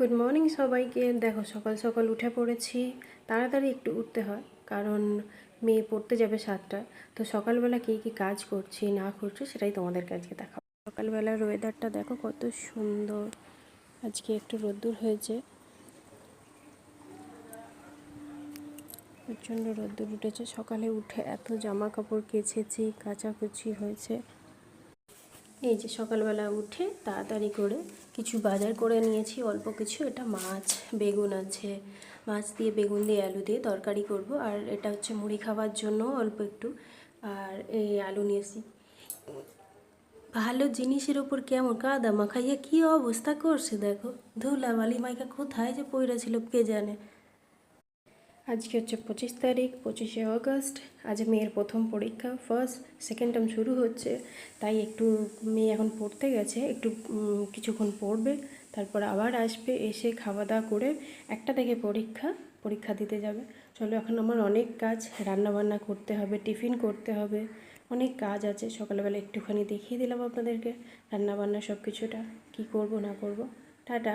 Good morning সবাইকে। দেখো, সকাল সকাল উঠে পড়েছি। তাড়াতাড়ি একটু উঠতে হয়, কারণ মেয়ে পড়তে যাবে সাতটায় তো সকালবেলা কী কী কাজ করছি, না করছি, সেটাই তোমাদের আজকে দেখাবো। সকালবেলার ওয়েদারটা দেখো, কত সুন্দর। আজকে একটু রোদ্দুর হয়েছে। প্রচণ্ড রোদ্দুর উঠেছে। সকালে উঠে এত জামা কাপড় কেচেছি, কাচাকুচি হয়েছে। এই যে সকালবেলা উঠে তাড়াতাড়ি করে কিছু বাজার করে নিয়েছি, অল্প কিছু। এটা মাছ, বেগুন আছে। মাছ দিয়ে বেগুন দিয়ে আলু দিয়ে তরকারি করব। আর এটা হচ্ছে মুড়ি খাওয়ার জন্য অল্প একটু। আর এই আলু নিয়েছি ভালো জিনিসের ওপর কেমন কাদা মাখাইয়া কী অবস্থা করছে দেখো? ধুলা বালি মাইকা কোথায় যে পইরা ছিল কে জানে। আজকে হচ্ছে পঁচিশ তারিখ, পঁচিশে আগস্ট। আজ মেয়ের প্রথম পরীক্ষা ফার্স্ট সেকেন্ড টার্ম শুরু হচ্ছে। তাই একটু মেয়ে এখন পড়তে গেছে, একটু কিছুক্ষণ পড়বে, তারপর আবার আসবে, এসে খাওয়া দাওয়া করে একটা থেকে পরীক্ষা পরীক্ষা দিতে যাবে। চলো এখন আমার অনেক কাজ রান্না বান্না করতে হবে, টিফিন করতে হবে, অনেক কাজ আছে। সকালবেলা একটুখানি দেখিয়ে দিলাম আপনাদেরকে, রান্নাবান্না সব কিছুটা কী করব না করব। টাটা।